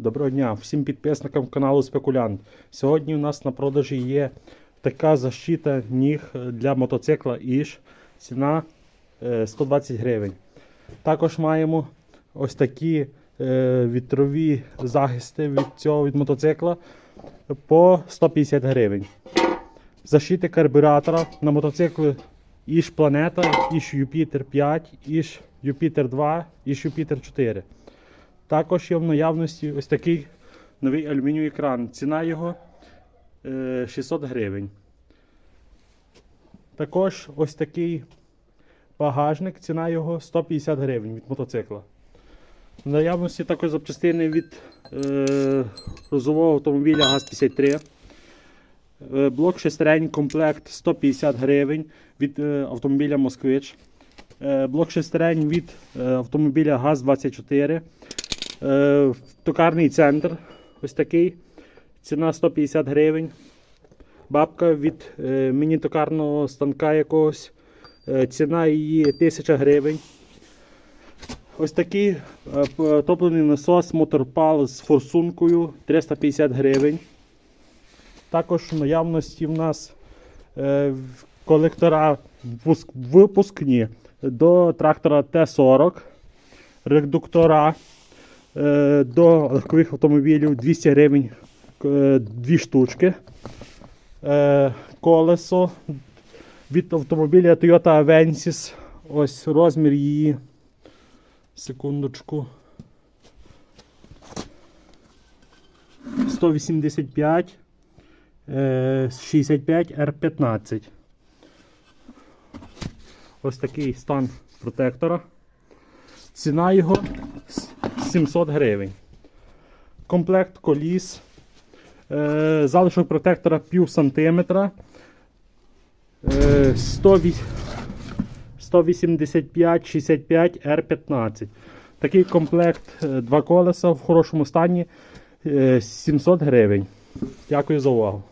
Доброго дня всім підписникам каналу Спекулянт. Сьогодні у нас на продажі є така защита ніг для мотоцикла Іж. Ціна е, 120 гривень. Також маємо ось такі е, вітрові захисти від цього від мотоцикла по 150 гривень. Защити карбюратора на мотоцикли Іж Планета, Іж Юпітер 5, Іж Юпітер 2, Іж Юпітер 4. Також є в наявності ось такий новий алюмінієвий екран. Ціна його е, 600 гривень. Також ось такий багажник, ціна його 150 гривень від мотоцикла. В наявності також запчастини від е, розового автомобіля ГАЗ-53. Е, блок шестерень комплект 150 гривень від е, автомобіля Москвич. Е, блок шестерень від е, автомобіля ГАЗ-24. Е, токарний центр. Ось такий. Ціна 150 гривень. Бабка від е, міні-токарного станка якогось. Е, ціна її 1000 гривень. Ось такий п- насос Моторпал з форсункою 350 гривень. Також в наявності в нас колектора випускні до трактора Т-40, редуктора до легкових автомобілів 200 гривень е, дві штучки. Е, колесо від автомобіля Toyota Avensis. Ось розмір її. Секундочку. 185 е, 65 R15. Ось такий стан протектора. Ціна його 700 гривень. Комплект коліс. Е, залишок протектора пів сантиметра. Е, 108 185-65 R15. Такий комплект, е, два колеса в хорошому стані. е, 700 гривень. Дякую за увагу.